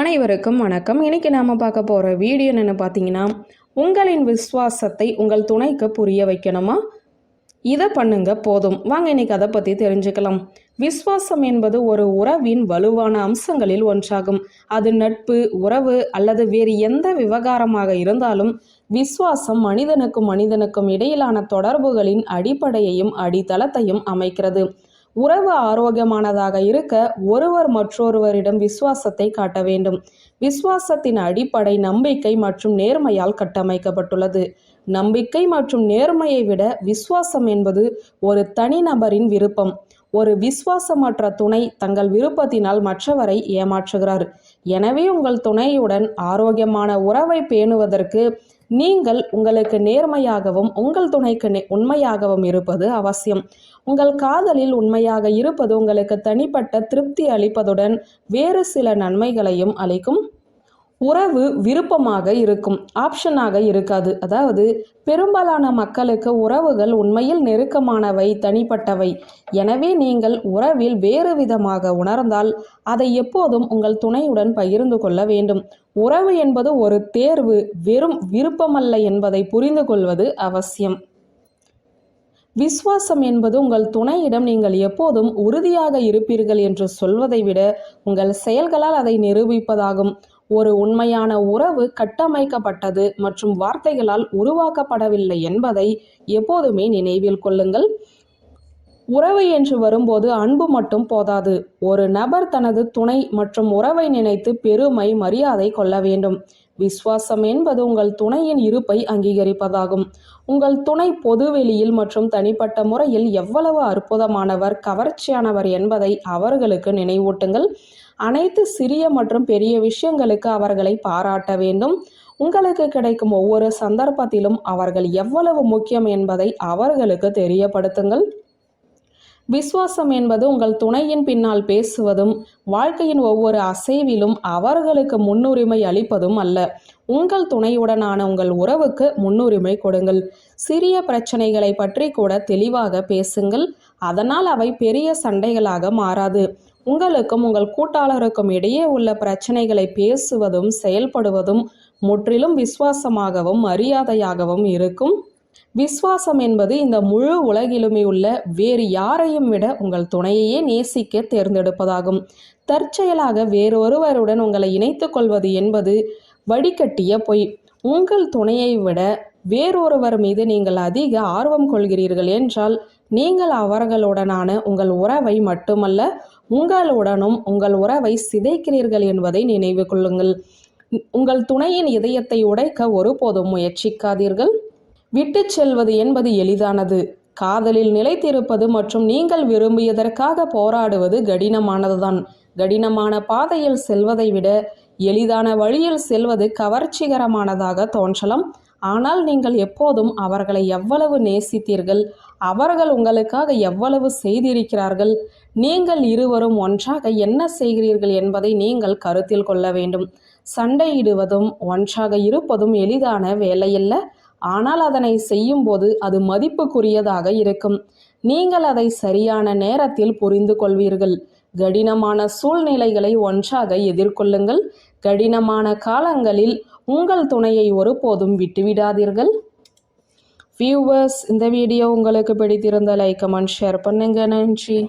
அனைவருக்கும் வணக்கம். இன்றைக்கி நாம் பார்க்க போகிற வீடியோ என்னன்னு பார்த்தீங்கன்னா உங்களின் விசுவாசத்தை உங்கள் துணைக்கு புரிய வைக்கணுமா? இதை பண்ணுங்க போதும். வாங்க இன்னைக்கு அதை பற்றி தெரிஞ்சுக்கலாம். விசுவாசம் என்பது ஒரு உறவின் வலுவான அம்சங்களில் ஒன்றாகும். அது நட்பு உறவு அல்லது வேறு எந்த விவகாரமாக இருந்தாலும் விசுவாசம் மனிதனுக்கும் மனிதனுக்கும் இடையிலான தொடர்புகளின் அடிப்படையையும் அடித்தளத்தையும் அமைக்கிறது. உறவு ஆரோக்கியமானதாக இருக்க ஒருவர் மற்றொருவரிடம் விசுவாசத்தை காட்ட வேண்டும். விசுவாசத்தின் அடிப்படை நம்பிக்கை மற்றும் நேர்மையால் கட்டமைக்கப்பட்டுள்ளது. நம்பிக்கை மற்றும் நேர்மையை விட விசுவாசம் என்பது ஒரு தனிநபரின் விருப்பம். ஒரு விசுவாசமற்ற துணை தங்கள் விருப்பத்தினால் மற்றவரை ஏமாற்றுகிறார். எனவே உங்கள் துணையுடன் ஆரோக்கியமான உறவை பேணுவதற்கு நீங்கள் உங்களுக்கு நேர்மையாகவும் உங்கள் துணைக்கு நே- உண்மையாகவும் இருப்பது அவசியம். உங்கள் காதலில் உண்மையாக இருப்பது உங்களுக்கு தனிப்பட்ட திருப்தி அளிப்பதுடன் வேறு சில நன்மைகளையும் அளிக்கும். உறவு விருப்பமாக இருக்கும் ஆப்ஷனாக இருக்காது. அதாவது பெரும்பாலான மக்களுக்கு உறவுகள் உண்மையில் நெருக்கமானவை தனிப்பட்டவை. எனவே நீங்கள் உறவில் வேறு விதமாக உணர்ந்தால் அதை எப்போதும் உங்கள் துணையுடன் பகிர்ந்து கொள்ள வேண்டும். உறவு என்பது ஒரு தேர்வு வெறும் விருப்பமல்ல என்பதை புரிந்து கொள்வது அவசியம். விசுவாசம் என்பது உங்கள் துணையிடம் நீங்கள் எப்போதும் உறுதியாக இருப்பீர்கள் என்று சொல்வதை விட உங்கள் செயல்களால் அதை நிரூபிப்பதாகும். ஒரு உண்மையான உறவு கட்டமைக்கப்பட்டது மற்றும் வார்த்தைகளால் உருவாக்கப்படவில்லை என்பதை எப்போதுமே நினைவில் கொள்ளுங்கள். உறவு என்று வரும்போது அன்பு மட்டும் போதாது. ஒரு நபர் தனது துணை மற்றும் உறவை நினைத்து பெருமை மரியாதை கொள்ள வேண்டும். விஸ்வாசம் என்பது உங்கள் துணையின் இருப்பை அங்கீகரிப்பதாகும். உங்கள் துணை பொதுவெளியில் மற்றும் தனிப்பட்ட முறையில் எவ்வளவு அற்புதமானவர் கவர்ச்சியானவர் என்பதை அவர்களுக்கு நினைவூட்டுங்கள். அனைத்து சிறிய மற்றும் பெரிய விஷயங்களுக்கு அவர்களை பாராட்ட வேண்டும். உங்களுக்கு கிடைக்கும் ஒவ்வொரு சந்தர்ப்பத்திலும் அவர்கள் எவ்வளவு முக்கியம் என்பதை அவர்களுக்கு தெரியப்படுத்துங்கள். விசுவாசம் என்பது உங்கள் துணையின் பின்னால் பேசுவதும் வாழ்க்கையின் ஒவ்வொரு அசைவிலும் அவர்களுக்கு முன்னுரிமை அளிப்பதும் அல்ல. உங்கள் துணையுடனான உங்கள் உறவுக்கு முன்னுரிமை கொடுங்கள். சிறிய பிரச்சனைகளை பற்றி கூட தெளிவாக பேசுங்கள். அதனால் அவை பெரிய சண்டைகளாக மாறாது. உங்களுக்கும் உங்கள் கூட்டாளருக்கும் இடையே உள்ள பிரச்சனைகளை பேசுவதும் செயல்படுவதும் முற்றிலும் விசுவாசமாகவும் மரியாதையாகவும் இருக்கும். விசுவாசம் என்பது இந்த முழு உலகிலுமே உள்ள வேறு யாரையும் விட உங்கள் துணையையே நேசிக்க தேர்ந்தெடுப்பதாகும். தற்செயலாக வேறொருவருடன் உங்களை இணைத்துக் கொள்வது என்பது வடிகட்டிய பொய். உங்கள் துணையை விட வேறொருவர் மீது நீங்கள் அதிக ஆர்வம் கொள்கிறீர்கள் என்றால் நீங்கள் அவர்களுடனான உங்கள் உறவை மட்டுமல்ல உங்களுடனும் உங்கள் உறவை சிதைக்கிறீர்கள் என்பதை நினைவு கொள்ளுங்கள். உங்கள் துணையின் இதயத்தை உடைக்க ஒருபோதும் முயற்சிக்காதீர்கள். விட்டுச் செல்வது என்பது எளிதானது. காதலில் நிலைத்திருப்பது மற்றும் நீங்கள் விரும்பியதற்காக போராடுவது கடினமானதுதான். கடினமான பாதையில் செல்வதை விட எளிதான வழியில் செல்வது கவர்ச்சிகரமானதாக தோன்றலாம். ஆனால் நீங்கள் எப்போதும் அவர்களை எவ்வளவு நேசித்தீர்கள் அவர்கள் உங்களுக்காக எவ்வளவு செய்திருக்கிறார்கள் நீங்கள் இருவரும் ஒன்றாக என்ன செய்கிறீர்கள் என்பதை நீங்கள் கருத்தில் கொள்ள வேண்டும். சண்டையிடுவதும் ஒன்றாக இருப்பதும் எளிதான வேலையல்ல. ஆனால் அதனை செய்யும்போது அது மதிப்புக்குரியதாக இருக்கும். நீங்கள் அதை சரியான நேரத்தில் புரிந்து கொள்வீர்கள். கடினமான சூழ்நிலைகளை ஒன்றாக எதிர்கொள்ளுங்கள். கடினமான காலங்களில் உங்கள் துணையை ஒருபோதும் விட்டுவிடாதீர்கள். வியூவர்ஸ் இந்த வீடியோ உங்களுக்கு பிடித்திருந்த லைக் கமெண்ட் ஷேர் பண்ணுங்க. நன்றி.